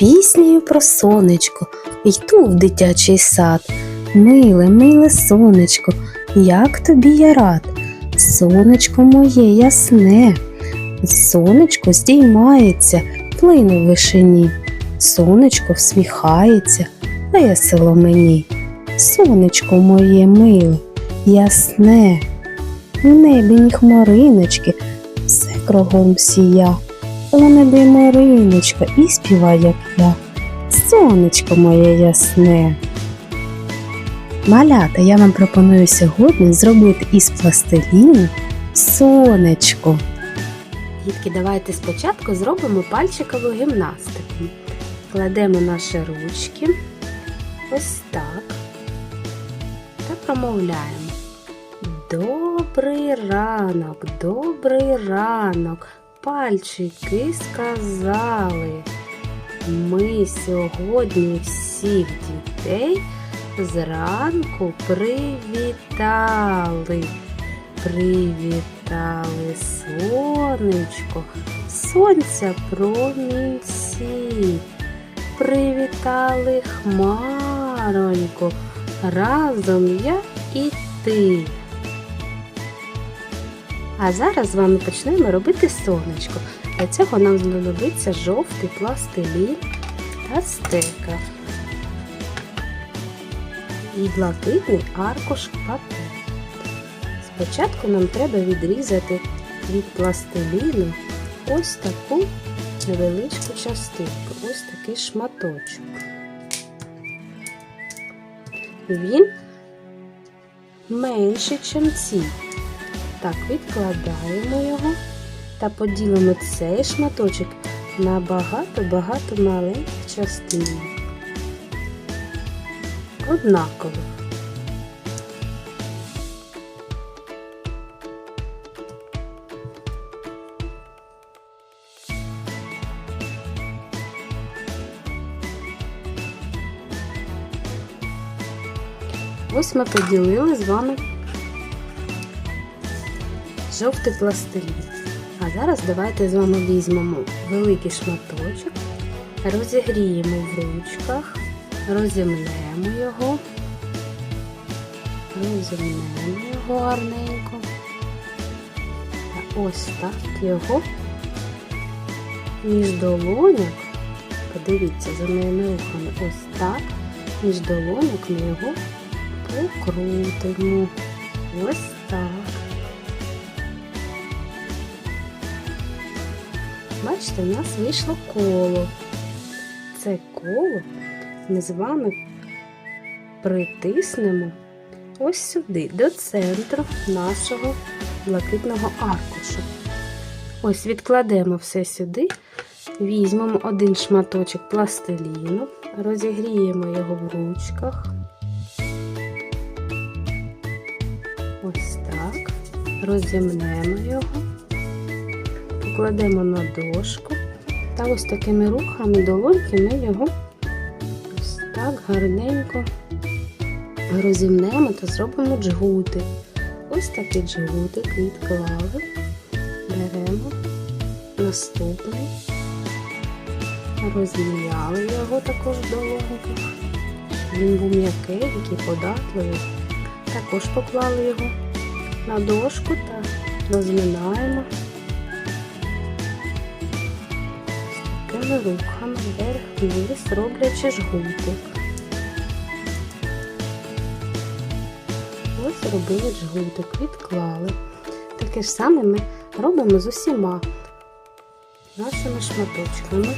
піснею про сонечко йду в дитячий сад. Миле, миле сонечко, як тобі я рад. Сонечко моє ясне, сонечко здіймається, плине в вишині. Сонечко всміхається, весело мені. Сонечко моє миле, ясне, в небі ні хмариночки, все кругом сія. Небі Мариночка і співай, як я. Сонечко моє ясне. Малята, я вам пропоную сьогодні зробити із пластиліну сонечко. Дітки, давайте спочатку зробимо пальчикову гімнастику. Кладемо наші ручки ось так та промовляємо. Добрий ранок, добрий ранок, пальчики сказали. Ми сьогодні всіх дітей зранку привітали. Привітали сонечко, сонця промінці. Привітали хмаронько, разом я і ти. А зараз з вами почнемо робити сонечко. Для цього нам знадобиться жовтий пластилін та стека і блакитний аркуш паперу. Спочатку нам треба відрізати від пластиліну ось таку невеличку частинку, ось такий шматочок. Він менший, ніж ці. Так, відкладаємо його та поділимо цей шматочок на багато-багато маленьких частин. Однаково. Ось ми поділили з вами жовтий пластилін. А зараз давайте з вами візьмемо великий шматочок, розігріємо в ручках, розімнемо його, розімнемо його гарненько. Ось так його між долоняк, подивіться за моїми рухами, ось так, між долоняк ми його покрутимо. Ось так. Бачите, у нас вийшло коло. Це коло ми з вами притиснемо ось сюди, до центру нашого блакитного аркушу. Ось відкладемо все сюди, візьмемо один шматочок пластиліну, розігріємо його в ручках. Ось так, розімнемо його покладемо на дошку та ось такими рухами долоньки ми його ось так гарненько розімнемо та зробимо джгути. Ось такий джгутик відклали, беремо наступний, розміяли його також в долоньках. Він був м'який, який податливий. Також поклали його на дошку та розминаємо. Такими рухами вверх-вниз, роблячи жгутик. Ось зробили жгутик, відклали. Таке ж саме ми робимо з усіма нашими шматочками.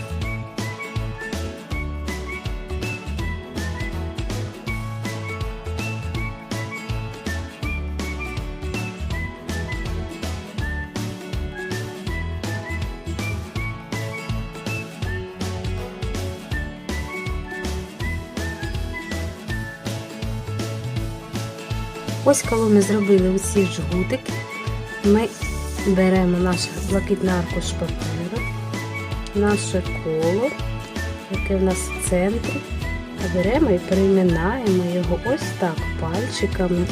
Ось коли ми зробили усі жгутики, ми беремо наш блакитний аркуш паперу, наше коло, яке в нас в центрі, беремо і переминаємо його ось так пальчиками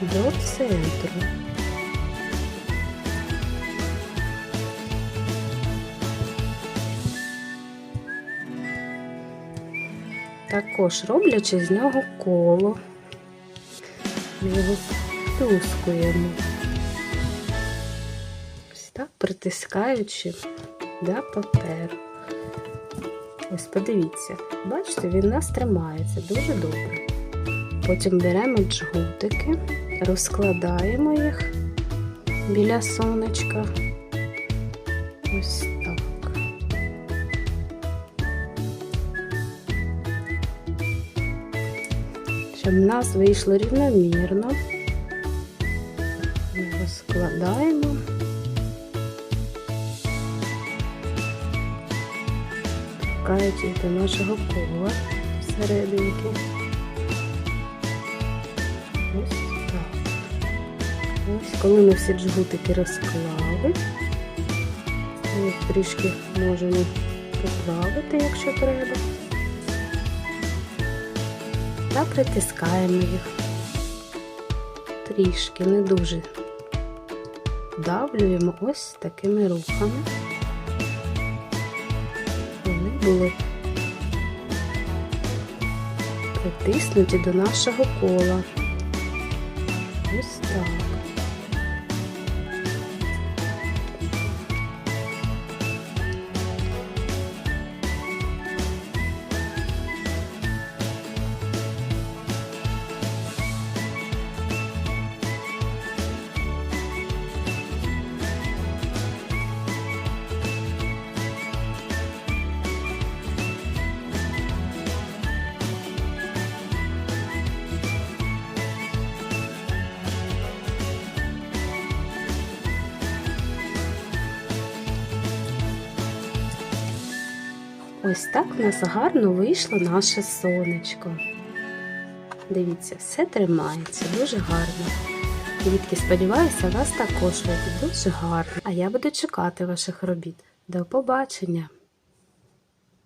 до центру. Також роблячи з нього коло. Його плюскуємо. Ось так притискаючи до паперу. Ось подивіться, бачите, він нас тримається дуже добре. Потім беремо джгутики, розкладаємо їх біля сонечка. Ось Щоб в нас вийшло рівномірно. Розкладаємо. Пускають до нашого кола всерединки. Ось так. Коли ми всі джгутики розклали, ми їх трішки можемо поправити, якщо треба. Та притискаємо їх трішки, не дуже давлюємо ось такими рухами. Вони були притиснуті до нашого кола. Ось так. Ось так у нас гарно вийшло наше сонечко. Дивіться, все тримається дуже гарно. Дітки, сподіваюся, вас також вийде дуже гарно. А я буду чекати ваших робіт. До побачення!